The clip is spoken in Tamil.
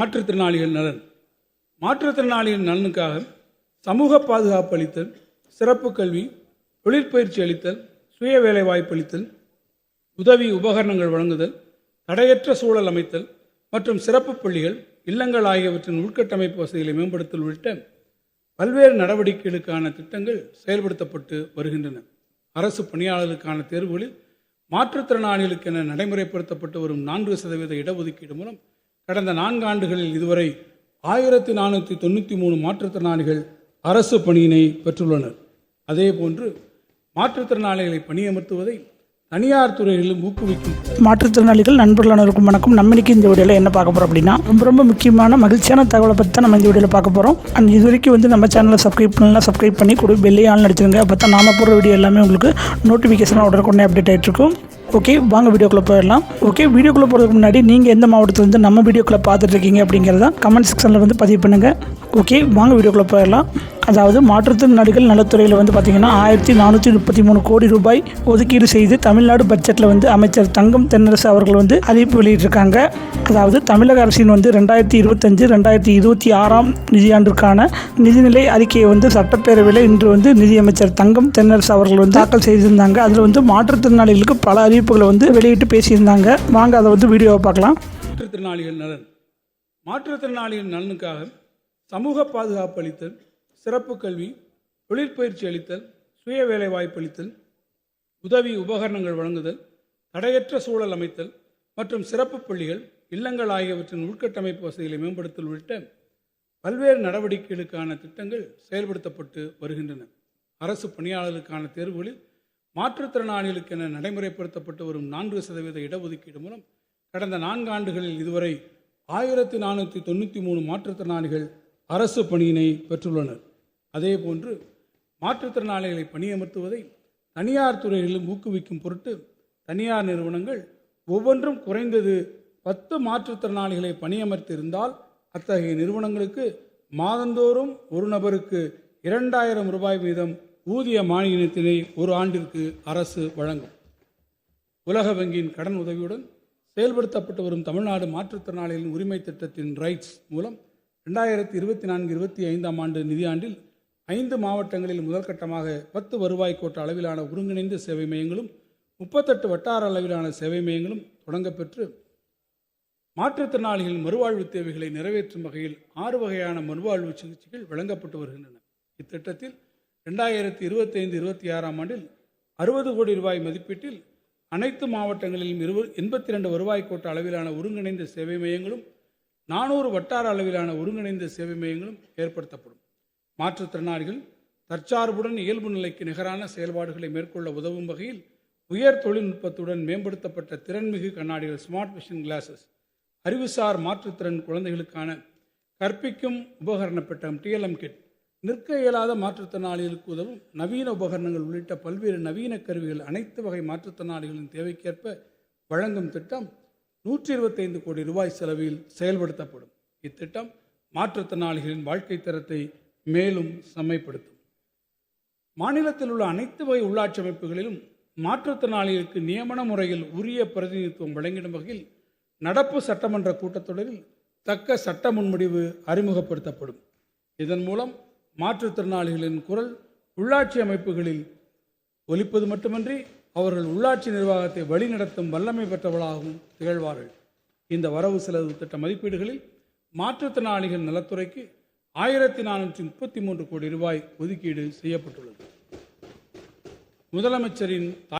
மாற்றுத்திறனாளிகள் நலன். மாற்றுத்திறனாளிகள் நலனுக்காக சமூக பாதுகாப்பு அளித்தல் சிறப்பு கல்வி தொழிற்பயிற்சி அளித்தல் சுய வேலைவாய்ப்பு அளித்தல் உதவி உபகரணங்கள் வழங்குதல் தடையற்ற சூழல் அமைத்தல் மற்றும் சிறப்பு பள்ளிகள் இல்லங்கள் ஆகியவற்றின் உள்கட்டமைப்பு வசதிகளை மேம்படுத்தல் உள்ளிட்ட பல்வேறு நடவடிக்கைகளுக்கான திட்டங்கள் செயல்படுத்தப்பட்டு வருகின்றன. அரசு பணியாளர்களுக்கான தேர்வுகளில் மாற்றுத்திறனாளிகளுக்கென நடைமுறைப்படுத்தப்பட்டு வரும் நான்கு சதவீத இடஒதுக்கீடு மூலம் கடந்த நான்கு ஆண்டுகளில் இதுவரை ஆயிரத்தி நானூற்றி தொண்ணூற்றி மூணு மாற்றுத்திறனாளிகள் அரசு பணியினை பெற்றுள்ளனர். அதேபோன்று மாற்றுத்திறனாளிகளை பணியமர்த்துவதை தனியார் துறைகளிலும் ஊக்குவிக்கும். மாற்றுத்திறனாளிகள் நண்பர்கள் அனைவருக்கும் வணக்கம். நம்ம இன்னைக்கு இந்த வீடியோவில் என்ன பார்க்க போகிறோம் அப்படின்னா ரொம்ப ரொம்ப முக்கியமான மகிழ்ச்சியான தகவலை பற்றி தான் நம்ம இந்த வீடியோவில் பார்க்க போகிறோம் அண்ட் இது வரைக்கும் வந்து நம்ம சேனலை சப்ஸ்கிரைப் பண்ணலாம் சப்ஸ்கிரைப் பண்ணி கூட பெல்லே ஆன் அடிச்சிருங்க. அப்போ தான் நாம போடுற வீடியோ எல்லாமே உங்களுக்கு நோட்டிஃபிகேஷனாக உடனுக்குடனே அப்டேட் ஆகிட்டுருக்கும் ஓகே வாங்க வீடியோக்குள்ளே போயிடலாம். ஓகே வீடியோக்குள்ளே போகிறதுக்கு முன்னாடி நீங்கள் எந்த மாவட்டத்துலேருந்து நம்ம வீடியோக்குள்ளே பார்த்துட்ருக்கீங்க அப்படிங்கிறத கமெண்ட் செக்ஷனில் வந்து பதிவு பண்ணுங்கள் ஓகே வாங்க வீடியோக்குள்ளே போயிடலாம். அதாவது மாற்றுத்திறனாளிகள் நலத்துறையில் வந்து பார்த்திங்கன்னா ஆயிரத்தி நானூற்றி முப்பத்தி மூணு கோடி ரூபாய் ஒதுக்கீடு செய்து தமிழ்நாடு பட்ஜெட்டில் வந்து அமைச்சர் தங்கம் தென்னரசு அவர்கள் வந்து அறிவிப்பு வெளியிட்டிருக்காங்க. அதாவது தமிழக அரசின் வந்து ரெண்டாயிரத்தி இருபத்தஞ்சு ரெண்டாயிரத்தி இருபத்தி ஆறாம் நிதியாண்டிற்கான நிதிநிலை அறிக்கையை வந்து சட்டப்பேரவையில் இன்று வந்து நிதியமைச்சர் தங்கம் தென்னரசு அவர்கள் வந்து தாக்கல் செய்திருந்தாங்க. அதில் வந்து மாற்றுத்திறனாளிகளுக்கு பல அறிவிப்புகளை வந்து வெளியிட்டு பேசியிருந்தாங்க. வாங்க அதை வந்து வீடியோவை பார்க்கலாம். மாற்றுத்திறனாளிகள் நலன். மாற்றுத்திறனாளிகள் நலனுக்காக சமூக பாதுகாப்பு அளித்தல் சிறப்பு கல்வி தொழிற்பயிற்சி அளித்தல் சுய வேலை வாய்ப்பளித்தல் உதவி உபகரணங்கள் வழங்குதல் தடையற்ற சூழல் அமைத்தல் மற்றும் சிறப்பு பள்ளிகள் இல்லங்கள் ஆகியவற்றின் உள்கட்டமைப்பு வசதிகளை மேம்படுத்தல் உள்ளிட்ட பல்வேறு நடவடிக்கைகளுக்கான திட்டங்கள் செயல்படுத்தப்பட்டு வருகின்றன. அரசு பணியாளர்களுக்கான தேர்வுகளில் மாற்றுத்திறனாளிகளுக்கென நடைமுறைப்படுத்தப்பட்டு வரும் நான்கு சதவீத இடஒதுக்கீடு மூலம் கடந்த நான்கு ஆண்டுகளில் இதுவரை ஆயிரத்தி நானூற்றி தொண்ணூற்றி மூணு மாற்றுத்திறனாளிகள் அரசு பணியினை பெற்றுள்ளனர். அதேபோன்று மாற்றுத்திறனாளிகளை பணியமர்த்துவதை தனியார் துறைகளிலும் ஊக்குவிக்கும் பொருட்டு தனியார் நிறுவனங்கள் ஒவ்வொன்றும் குறைந்தது பத்து மாற்றுத்திறனாளிகளை பணியமர்த்தியிருந்தால் அத்தகைய நிறுவனங்களுக்கு மாதந்தோறும் ஒரு நபருக்கு இரண்டாயிரம் ரூபாய் வீதம் ஊதிய மானியத்தினை ஒரு ஆண்டிற்கு அரசு வழங்கும். உலக வங்கியின் கடன் உதவியுடன் செயல்படுத்தப்பட்டு வரும் தமிழ்நாடு மாற்றுத்திறனாளிகளின் உரிமை திட்டத்தின் ரைட்ஸ் மூலம் ரெண்டாயிரத்தி இருபத்தி நான்கு இருபத்தி ஐந்தாம் ஆண்டு நிதியாண்டில் ஐந்து மாவட்டங்களில் முதற்கட்டமாக பத்து வருவாய் கோட்ட அளவிலான ஒருங்கிணைந்த சேவை மையங்களும் முப்பத்தெட்டு வட்டார அளவிலான சேவை மையங்களும் தொடங்கப்பெற்று மாற்றுத்திறனாளிகளின் மறுவாழ்வு தேவைகளை நிறைவேற்றும் வகையில் ஆறு வகையான மறுவாழ்வு சிகிச்சைகள் வழங்கப்பட்டு வருகின்றன. இத்திட்டத்தில் ரெண்டாயிரத்தி இருபத்தைந்து இருபத்தி ஆறாம் ஆண்டில் அறுபது கோடி ரூபாய் மதிப்பீட்டில் அனைத்து மாவட்டங்களிலும் இருப எண்பத்தி ரெண்டு வருவாய் கோட்ட அளவிலான ஒருங்கிணைந்த சேவை மையங்களும் நானூறு வட்டார அளவிலான ஒருங்கிணைந்த சேவை மையங்களும் ஏற்படுத்தப்படும். மாற்றுத்திறனாளிகள் தற்சார்புடன் இயல்பு நிலைக்கு நிகரான செயல்பாடுகளை மேற்கொள்ள உதவும் வகையில் உயர் தொழில்நுட்பத்துடன் மேம்படுத்தப்பட்ட திறன்மிகு கண்ணாடிகள் ஸ்மார்ட் விஷன் கிளாஸஸ் அறிவுசார் மாற்றுத்திறன் குழந்தைகளுக்கான கற்பிக்கும் உபகரண பெட்டகம் டிஎல்எம் கிட் நிற்க இயலாத மாற்றுத்திறனாளிகளுக்கு உதவும் நவீன உபகரணங்கள் உள்ளிட்ட பல்வேறு நவீன கருவிகள் அனைத்து வகை மாற்றுத்திறனாளிகளின் தேவைக்கேற்ப வழங்கும் திட்டம் நூற்றி இருபத்தைந்து கோடி ரூபாய் செலவில் செயல்படுத்தப்படும். இத்திட்டம் மாற்றுத்திறனாளிகளின் வாழ்க்கை தரத்தை மேலும் செம்மைப்படுத்தும். மாநிலத்தில் உள்ள அனைத்து வகை உள்ளாட்சி அமைப்புகளிலும் மாற்றுத்திறனாளிகளுக்கு நியமன முறையில் உரிய பிரதிநிதித்துவம் வழங்கிடும் வகையில் நடப்பு சட்டமன்ற கூட்டத்தொடரில் தக்க சட்ட முன்முடிவு அறிமுகப்படுத்தப்படும். இதன் மூலம் மாற்றுத்திறனாளிகளின் குரல் உள்ளாட்சி அமைப்புகளில் ஒலிப்பது மட்டுமன்றி அவர்கள் உள்ளாட்சி நிர்வாகத்தை வழிநடத்தும் வல்லமை பெற்றவர்களாகவும் திகழ்வார்கள். இந்த வரவு செலவு திட்ட மதிப்பீடுகளில் மாற்றுத்திறனாளிகள் நலத்துறைக்கு ஆயிரத்தி நானூற்றி முப்பத்தி மூன்று கோடி ரூபாய் ஒதுக்கீடு செய்யப்பட்டுள்ளது. முதலமைச்சரின்